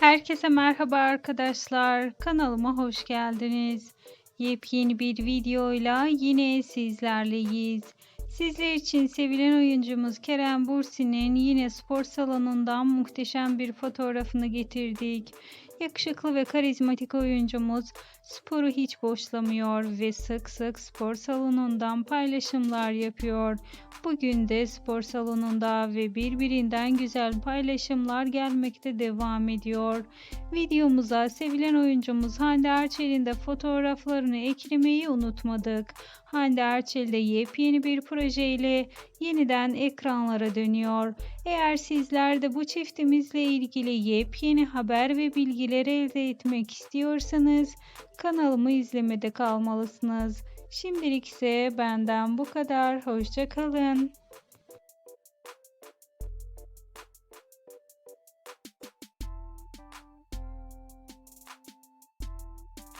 Herkese merhaba arkadaşlar. Kanalıma hoş geldiniz. Yepyeni bir videoyla yine sizlerleyiz. Sizler için sevilen oyuncumuz Kerem Bursi'nin yine spor salonundan muhteşem bir fotoğrafını getirdik. Yakışıklı ve karizmatik oyuncumuz sporu hiç boşlamıyor ve sık sık spor salonundan paylaşımlar yapıyor. Bugün de spor salonunda ve birbirinden güzel paylaşımlar gelmekte devam ediyor. Videomuza sevilen oyuncumuz Hande Erçel'in de fotoğraflarını eklemeyi unutmadık. Hande Erçel de yepyeni bir projeyle yeniden ekranlara dönüyor. Eğer sizler de bu çiftimizle ilgili yepyeni haber ve bilgiler elde etmek istiyorsanız kanalımı izlemede kalmalısınız. Şimdilik ise benden bu kadar. Hoşçakalın.